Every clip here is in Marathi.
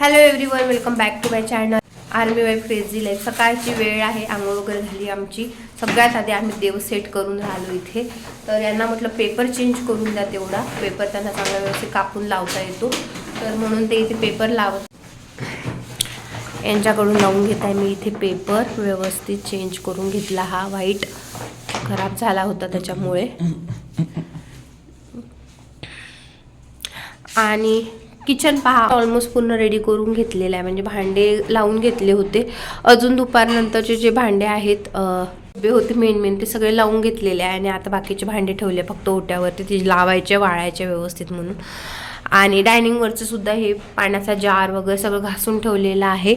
Hello everyone welcome back to my channel army wife crazy life सकाळची वेळ आहे आंघोळ वगैरे झाली आमची. सगळ्यात आधी आम्ही देव सेट करून राहिलो इथे. तर यांना म्हटलं पेपर चेंज करून द्या तेवढा. पेपर त्यांना चांगला व्यवस्थित कापून लावता येतो. तर म्हणून ते इथे पेपर लावत यांच्याकडून लावून घेत आहे मी इथे पेपर व्यवस्थित चेंज करून घेतला हा व्हाईट खराब झाला होता त्याच्यामुळे. आणि किचन पहा. ऑलमोस्ट पूर्ण रेडी करून घेतलेलं आहे. म्हणजे भांडे लावून घेतले होते. अजून दुपारनंतरचे जे भांडे आहेत डबे होते मेन मेन ते सगळे लावून घेतलेले आहे. आणि आता बाकीचे भांडे ठेवले फक्त ओट्यावरती. ती लावायचे वाळायचे व्यवस्थित म्हणून. आणि डायनिंगवरचं सुद्धा हे पाण्याचा जार वगैरे सगळं घासून ठेवलेलं आहे.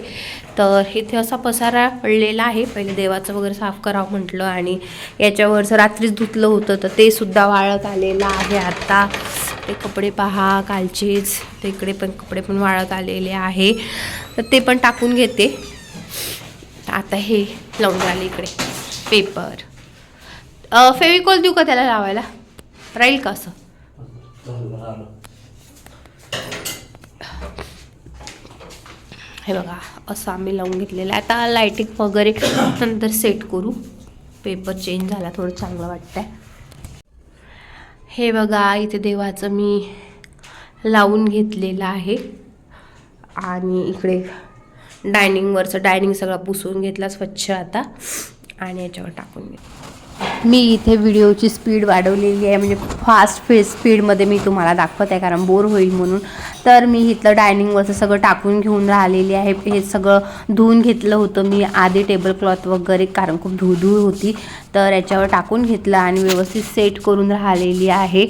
तर इथे असा पसारा पडलेला आहे. पहिले देवाचं वगैरे साफ करावं म्हटलं. आणि याच्यावरचं रात्रीच धुतलं होतं. तर ते सुद्धा वाळत आलेलं आहे आता. ते कपडे पहा कालचेच. ते इकडे पण कपडे पण वाळत आलेले आहे. तर ते पण टाकून घेते. आता हे लावून आले इकडे. पेपर. फेविकॉल देऊ का त्याला लावायला? राहील का असं? हे बघा असं आम्ही लावून घेतलेलं आहे. आता लायटिंग वगैरे नंतर सेट करू. पेपर चेंज झाला थोडं चांगलं वाटतंय. हे बघा इथे देवाचं मी लावून घेतलेलं आहे. आणि इकडे डायनिंगवरचं डायनिंग सगळं पुसून घेतला स्वच्छ आता. आणि याच्यावर टाकून घेतलं. मी इथे व्हिडिओची स्पीड वाढवलेली आहे म्हणजे फास्ट फे स्पीडमध्ये मी तुम्हाला दाखवत आहे कारण बोर होईल म्हणून. तर मी इथलं डायनिंगवरचं सगळं टाकून घेऊन राहिलेली आहे. हे सगळं धुवून घेतलं होतं मी आधी टेबल क्लॉथ वगैरे कारण खूप धुळधूळ होती. तर याच्यावर टाकून घेतलं आणि व्यवस्थित सेट करून राहिलेली आहे.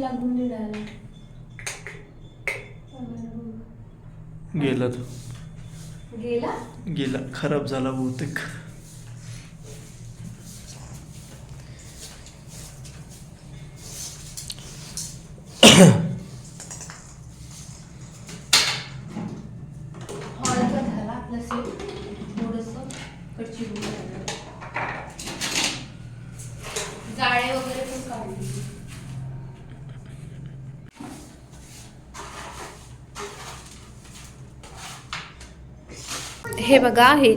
लागून गेला तो. गेला? गेला. खराब झाला बहुतेक हॉलचा झाला आपला सेट थोडंसं कडची जाळे वगैरे पण काढली हे बघा हे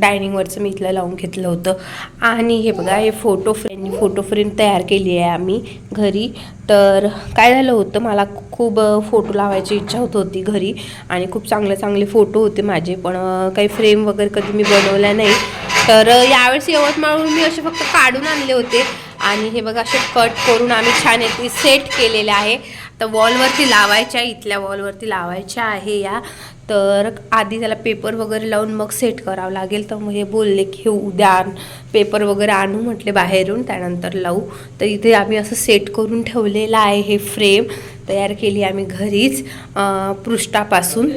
डायनिंगवरचं मी इथलं लावून घेतलं होतं. आणि हे बघा हे फोटो फ्रेम फोटो फ्रेम तयार केली आहे आम्ही घरी. तर काय झालं होतं मला खूप फोटो लावायची इच्छा होत होती घरी. आणि खूप चांगले चांगले फोटो होते माझे पण काही फ्रेम वगैरे कधी मी बनवल्या नाही. तर यावेळेस यवतमाळहून मी असे फक्त काढून आणले होते. आणि हे बघा असे कट करून आम्ही छान येते सेट केलेले आहे. तर वॉलवरती लावायच्या इथल्या वॉलवरती लावायच्या आहे या. तर आधी त्याला पेपर वगैरे लावून मग सेट करावं लागेल. तर मग हे बोलले की हे उद्या पेपर वगैरे आणू म्हटले बाहेरून त्यानंतर लावू. तर इथे आम्ही असं सेट करून ठेवलेलं आहे हे फ्रेम. तयार केली आम्ही घरीच पृष्ठापासून.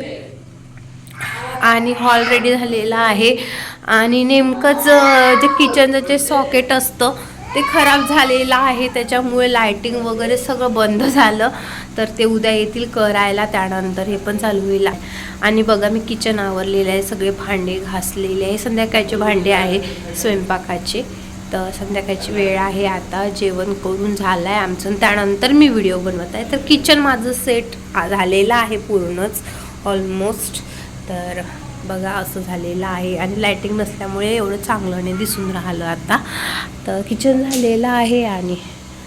आणि हॉल रेडी झालेला आहे. आणि नेमकंच जे किचनचं जे सॉकेट असतं ते खराब झालेलं आहे त्याच्यामुळे लायटिंग वगैरे सगळं बंद झालं. तर ते उद्या येतील करायला त्यानंतर हे पण चालू होईल. आणि बघा मी किचन आवरलेलं आहे सगळे भांडे घासलेले आहे. संध्याकाळचे भांडे आहे स्वयंपाकाचे. तर संध्याकाळची वेळ आहे आता जेवण करून झालं आहे आमचं त्यानंतर मी व्हिडिओ बनवत आहे. तर किचन माझं सेट झालेलं आहे पूर्णच ऑलमोस्ट तर बघा असं झालेलं आहे. आणि लायटिंग नसल्यामुळे एवढं चांगलं नाही दिसून राहिलं आता. तर किचन झालेलं आहे आणि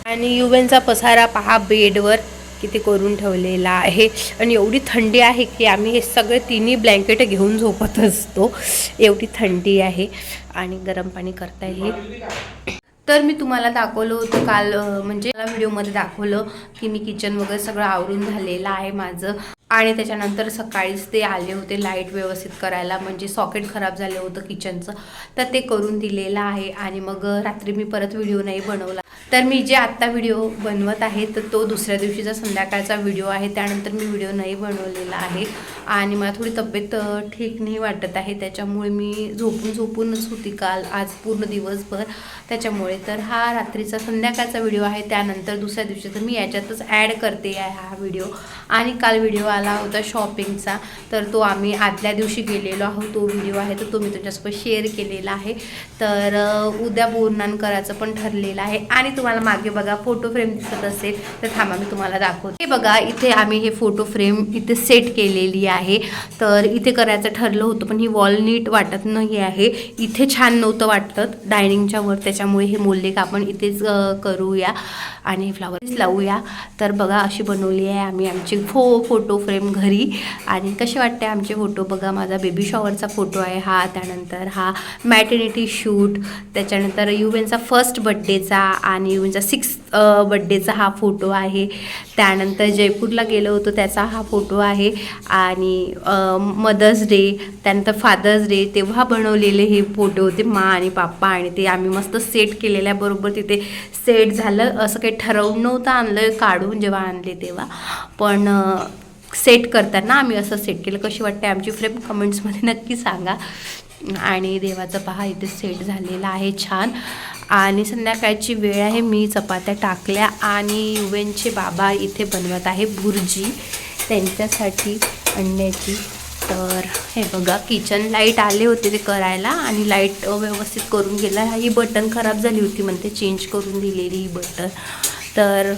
आणि युवेनचा पसारा पहा बेडवर किती करून ठेवलेला आहे. आणि एवढी थंडी आहे की आम्ही हे सगळे तिन्ही ब्लँकेट घेऊन झोपत असतो. एवढी थंडी आहे. आणि गरम पाणी करता येईल तर मी तुम्हाला दाखवलं होतं काल म्हणजे मला व्हिडिओमध्ये दाखवलं की मी किचन वगैरे सगळं आवरून झालेलं आहे माझं. आणि त्याच्यानंतर सकाळीच ते आले होते लाइट व्यवस्थित करायला म्हणजे सॉकेट खराब झालं होतं किचनचं तर ते करून दिलेलं आहे आणि मग रात्री मी परत व्हिडिओ नाही बनवला. तर मी जे आत्ता व्हिडिओ बनवत आहे तर तो दुसऱ्या दिवशीचा संध्याकाळचा व्हिडिओ आहे. त्यानंतर मी व्हिडिओ नाही बनवलेला आहे. आणि मला थोडी तब्येत ठीक नाही वाटत आहे. त्याच्यामुळे मी झोपून झोपूनच होती काल. आज पूर्ण दिवसभर त्याच्यामुळे. तर हा रात्रीचा संध्याकाळचा व्हिडिओ आहे. त्यानंतर दुसऱ्या दिवशी तर मी याच्यातच ॲड करते आहे हा व्हिडिओ. आणि काल व्हिडिओ आला होता शॉपिंगचा. तर तो आम्ही आदल्या दिवशी गेलेलो आहोत. तो व्हिडिओ आहे तर तो मी तुझ्यासोबत शेअर केलेला आहे. तर उद्या बोरनान करायचं पण ठरलेलं आहे. आणि तुम्हाला मागे बघा फोटो फ्रेम दिसत असेल तर थांबा मी तुम्हाला दाखवते. हे बघा इथे आम्ही हे फोटो फ्रेम इथे सेट केलेली आहे. तर इथे करायचं ठरलं होतं पण ही वॉल नीट वाटत नाही आहे. इथे छान नव्हतं वाटत डायनिंगच्या वर त्याच्यामुळे हे मोल्ले का आपण इथेच करूया आणि फ्लावर्स लावूया. तर बघा अशी बनवली आहे आम्ही आमची फो फोटो फ्रेम घरी. आणि कसे वाटते आमचे फोटो बघा माझा बेबी शॉवरचा फोटो आहे हा. त्यानंतर हा मॅटर्निटी शूट त्याच्यानंतर युवेनचा फर्स्ट बड्डेचा आणि म्हणजे सिक्स बड्डेचा हा फोटो आहे. त्यानंतर जयपूरला गेलो होतो त्याचा हा फोटो आहे. आणि मदर्स डे त्यानंतर फादर्स डे तेव्हा बनवलेले हे फोटो होते मा आणि पाप्पा आणि ते आम्ही मस्त सेट केलेल्या बरोबर तिथे सेट झालं. असं काही ठरवून नव्हतं आणलं काढून जेव्हा आणले तेव्हा. पण सेट करताना आम्ही असं सेट केलं. कशी वाटते आमची फ्रेम कमेंट्समध्ये नक्की सांगा. आणि देवाचं पहा इथे सेट झालेला आहे छान. आणि संध्याकाळची वेळ आहे मी चपात्या टाकल्या आणि युवेनचे बाबा इथे बनवत आहे भुर्जी. त्यांच्यासाठी अंड्याची तर हे बघा किचन लाइट आले होते ते करायला आणि लाइट व्यवस्थित करून गेला. ही बटन खराब झाली होती म्हणते चेंज करून दिलेली ही बटन तर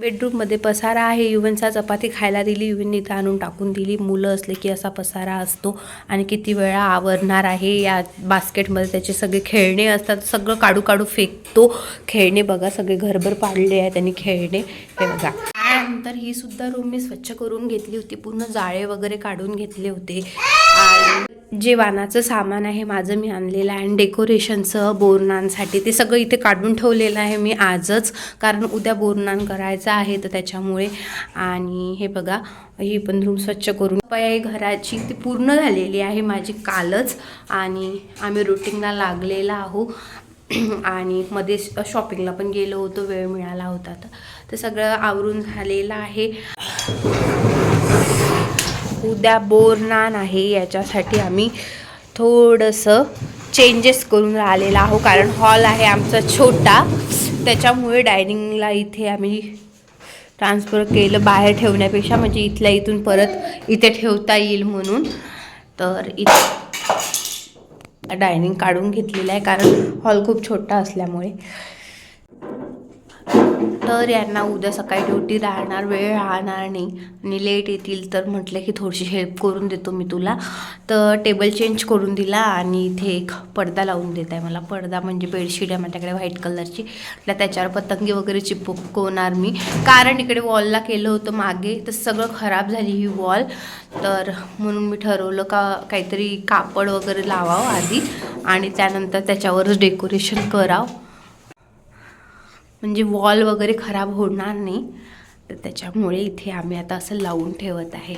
बेडरूममध्ये पसारा आहे. युवनचा चपाती खायला दिली. युवनने इथं आणून टाकून दिली. मुलं असले की असा पसारा असतो. आणि किती वेळा आवरणार आहे या बास्केटमध्ये. त्याचे सगळे खेळणे असतात. सगळं काढू काढू फेकतो. खेळणे बघा सगळे घरभर पाडले आहे त्यांनी खेळणे. हे बघा. त्यानंतर ही सुद्धा रूम मी स्वच्छ करून घेतली होती. पूर्ण जाळे वगैरे काढून घेतले होते. जे वानाचं सामान आहे माझं मी आणलेलं आहे आणि डेकोरेशनचं बोरणांसाठी ते सगळं इथे काढून ठेवलेलं आहे मी आजच. कारण उद्या बोरनान करायचं आहे तर त्याच्यामुळे. आणि हे बघा ही पण रूम स्वच्छ करून. पया घराची ती पूर्ण झालेली आहे माझी कालच. आणि आम्ही रुटीनला लागलेला आहो. आणि मध्ये शॉपिंगला पण गेलो होतो वेळ मिळाला होता तर. ते सगळं आवरून झालेलं आहे. उद्या बोरनान आहे याच्यासाठी आम्ही थोडंसं चेंजेस करून राहिलेलं आहो कारण हॉल आहे आमचा छोटा. त्याच्यामुळे डायनिंगला इथे आम्ही ट्रान्सफर केलं बाहेर ठेवण्यापेक्षा. म्हणजे इथल्या इथून परत इथे ठेवता येईल म्हणून. तर इथे डायनिंग काढून घेतलेलं आहे. कारण हॉल खूप छोटा असल्यामुळे. तर यांना उद्या सकाळी ड्युटी राहणार वेळ राहणार नाही. आणि लेट येतील तर म्हटलं की थोडीशी हेल्प करून देतो मी तुला. तर टेबल चेंज करून दिला आणि इथे एक पडदा लावून देत आहे मला. पडदा म्हणजे बेडशीट आहे माझ्याकडे व्हाईट कलरची म्हटलं त्याच्यावर पतंगी वगैरे चिपकवणार मी. कारण इकडे वॉलला केलं होतं मागे तर सगळं खराब झाली ही वॉल तर म्हणून मी ठरवलं का काहीतरी कापड वगैरे लावावं आधी. आणि त्यानंतर त्याच्यावरच डेकोरेशन करावं. म्हणजे वॉल वगैरे खराब होणार नाही. तर त्याच्यामुळे इथे आम्ही आता असं लावून ठेवत आहे.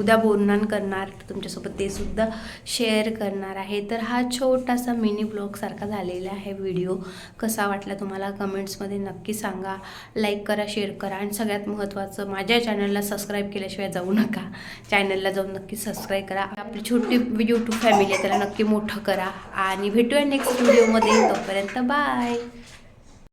उद्या बोलणं करणार तुमच्यासोबत ते सुद्धा शेअर करणार आहे. तर हा छोटासा मिनी ब्लॉग सारखा झालेला आहे व्हिडिओ कसा वाटला तुम्हाला? कमेंट्समध्ये नक्की सांगा. लाईक करा शेअर करा. आणि सगळ्यात महत्त्वाचं माझ्या चॅनलला सबस्क्राईब केल्याशिवाय जाऊ नका. चॅनलला जाऊन नक्की सबस्क्राईब करा. आपली छोटी यूट्यूब फॅमिली आहे त्याला नक्की मोठं करा. आणि भेटूया नेक्स्ट व्हिडिओमध्ये तोपर्यंत बाय